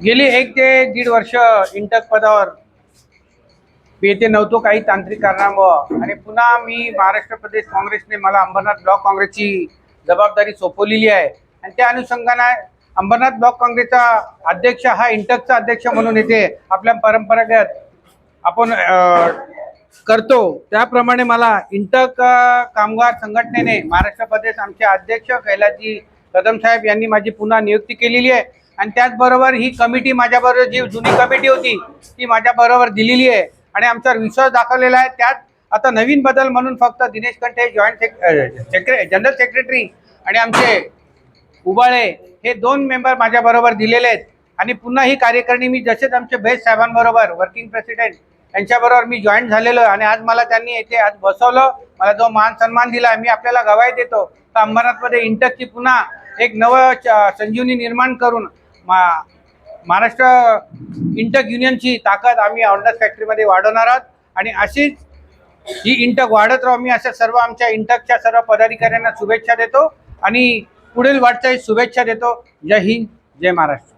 गेली एक ते दीड वर्ष इंटक पदावर. मी येथे नव्हतो काही तांत्रिक कारणामुळं. आणि पुन्हा मी महाराष्ट्र प्रदेश काँग्रेसने मला अंबरनाथ ब्लॉक काँग्रेसची जबाबदारी सोपवलेली आहे. आणि त्या अनुषंगाने अंबरनाथ ब्लॉक काँग्रेसचा अध्यक्ष हा इंटकचा अध्यक्ष म्हणून येथे आपल्या परंपरागत आपण करतो. त्याप्रमाणे मला इंटक कामगार संघटनेने महाराष्ट्र प्रदेश आमचे अध्यक्ष कैलासजी कदम साहेब यांनी माझी पुन्हा नियुक्ती केलेली आहे. आणि त्याचबरोबर ही कमिटी माझ्याबरोबर जी जुनी कमिटी होती ती माझ्याबरोबर दिलेली आहे. आणि आमचा विश्वास दाखवलेला आहे. त्यात आता नवीन बदल म्हणून फक्त दिनेश कंठे जॉईंट सेक्रे जनरल सेक्रेटरी आणि आमचे उबाळे हे दोन मेंबर माझ्याबरोबर दिलेले आहेत. आणि पुन्हा ही कार्यकारिणी मी जसेच आमचे बेस्ट साहेबांबरोबर वर्किंग प्रेसिडेंट यांच्याबरोबर मी जॉईन झालेलो आहे. आणि आज मला त्यांनी येथे आज बसवलं. मला जो मान सन्मान दिला मी आपल्याला गवाही देतो. तर अंबरनाथमध्ये इंटकची पुन्हा एक नवं संजीवनी निर्माण करून मा महाराष्ट्र इंटक युनियनची ताकद आम्ही औंडाज फॅक्टरीमध्ये वाढवणार आहोत. आणि अशीच ही इंटक वाढत राहू मी अशा सर्व आमच्या इंटकच्या सर्व पदाधिकाऱ्यांना शुभेच्छा देतो. आणि पुढील वाटचाली शुभेच्छा देतो. जय हिंद जय महाराष्ट्र.